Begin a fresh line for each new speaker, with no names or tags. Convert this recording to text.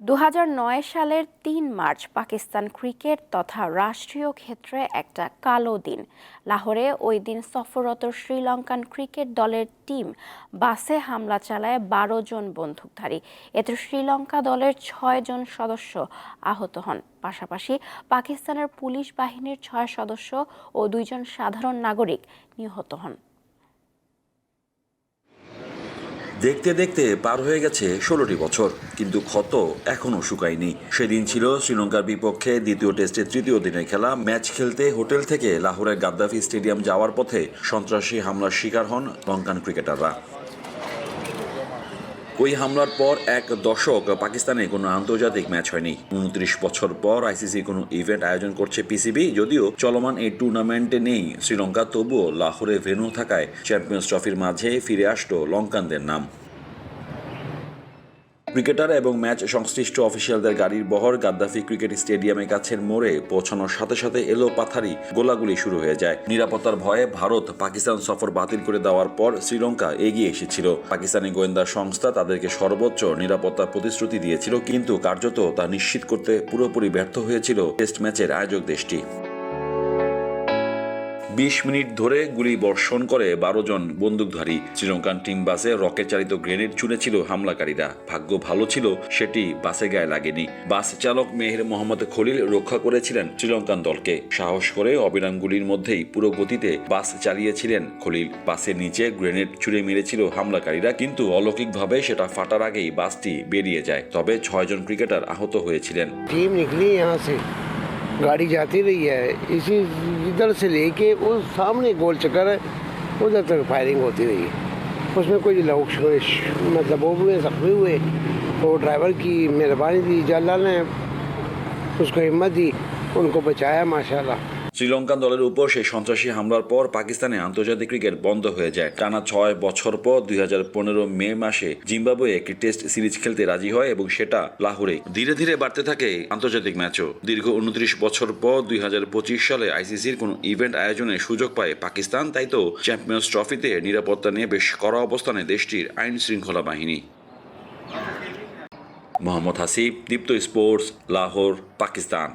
দু হাজার নয় সালের তিন মার্চ পাকিস্তান ক্রিকেট তথা রাষ্ট্রীয় ক্ষেত্রে একটা কালো দিন। লাহোরে ওই দিন সফররত শ্রীলঙ্কান ক্রিকেট দলের টিম বাসে হামলা চালায় বারো জন বন্দুকধারী। এতে শ্রীলঙ্কা দলের ছয় জন সদস্য আহত হন। পাশাপাশি পাকিস্তানের পুলিশ বাহিনীর ছয় সদস্য ও দুইজন সাধারণ নাগরিক নিহত হন।
দেখতে দেখতে পার হয়ে গেছে ষোলোটি বছর, কিন্তু ক্ষত এখনও শুকায়নি। সেদিন ছিল শ্রীলঙ্কার বিপক্ষে দ্বিতীয় টেস্টে তৃতীয় দিনে খেলা। ম্যাচ খেলতে হোটেল থেকে লাহোরের গাদ্দাফি স্টেডিয়াম যাওয়ার পথে সন্ত্রাসী হামলার শিকার হন লঙ্কান ক্রিকেটাররা। ওই হামলার পর এক দশক পাকিস্তানে কোনো আন্তর্জাতিক ম্যাচ হয়নি। উনত্রিশ বছর পর আইসিসি কোনো ইভেন্ট আয়োজন করছে পিসিবি, যদিও চলমান এই টুর্নামেন্টে নেই শ্রীলঙ্কা, তবুও লাহোরে ভেন্যু থাকায় চ্যাম্পিয়ন্স ট্রফির মাঝে ফিরে আসলো লঙ্কানদের নাম। ক্রিকেটার এবং ম্যাচ সংশ্লিষ্ট অফিসিয়ালদের গাড়ির বহর গাদ্দাফি ক্রিকেট স্টেডিয়ামের কাছের মোড়ে পৌঁছানোর সাথে সাথে এলো পাথারি গোলাগুলি শুরু হয়ে যায়। নিরাপত্তার ভয়ে ভারত পাকিস্তান সফর বাতিল করে দেওয়ার পর শ্রীলঙ্কা এগিয়ে এসেছিল। পাকিস্তানি গোয়েন্দা সংস্থা তাদেরকে সর্বোচ্চ নিরাপত্তার প্রতিশ্রুতি দিয়েছিল, কিন্তু কার্যত তা নিশ্চিত করতে পুরোপুরি ব্যর্থ হয়েছিল টেস্ট ম্যাচের আয়োজক দেশটি। বিশ মিনিট ধরে গুলি বর্ষণ করে বারো জন বন্দুকধারী। শ্রীলঙ্কান টিম বাসে রকেট চালিত গ্রেনেড ছুঁড়েছিল হামলাকারীরা। ভাগ্য ভালো ছিল, সেটি বাসে গায়ে লাগেনি। বাস চালক মেহের মোহাম্মদ খলিল রক্ষা করেছিলেন শ্রীলঙ্কান দলকে। সাহস করে অবিরাম গুলির মধ্যেই পুরো গতিতে বাস চালিয়েছিলেন খলিল। বাসের নিচে গ্রেনেড ছুঁড়ে মেরেছিল হামলাকারীরা, কিন্তু অলৌকিকভাবে সেটা ফাটার আগেই বাসটি বেরিয়ে যায়। তবে ছয়জন ক্রিকেটার আহত হয়েছিলেন।
گاڑی جاتی رہی ہے، اسی ادھر سے لے کے وہ سامنے گول چکر ہے، ادھر تک فائرنگ ہوتی رہی ہے۔ اس میں کوئی لوگ مطلب وہ ہوئے زخمی ہوئے تو ڈرائیور کی مہربانی دی، جلال نے اس کو ہمت دی، ان کو بچایا ماشاء اللہ
শ্রীলঙ্কান দলের উপর সেই সন্ত্রাসী হামলার পর পাকিস্তানে আন্তর্জাতিক ক্রিকেট বন্ধ হয়ে যায়। টানা ছয় বছর পর দুই হাজার পনেরো মে মাসে জিম্বাবুয়ে একটি টেস্ট সিরিজ খেলতে রাজি হয় এবং সেটা লাহোরে ধীরে ধীরে বাড়তে থাকে আন্তর্জাতিক ম্যাচও। দীর্ঘ উনত্রিশ বছর পর দুই হাজার পঁচিশ সালে আইসিসির কোনো ইভেন্ট আয়োজনে সুযোগ পায় পাকিস্তান, তাই তো চ্যাম্পিয়ন্স ট্রফিতে নিরাপত্তা নিয়ে বেশ কড়া অবস্থানে দেশটির আইন শৃঙ্খলা বাহিনী। মোহাম্মদ হাসিব, দীপ্ত স্পোর্টস, লাহোর, পাকিস্তান।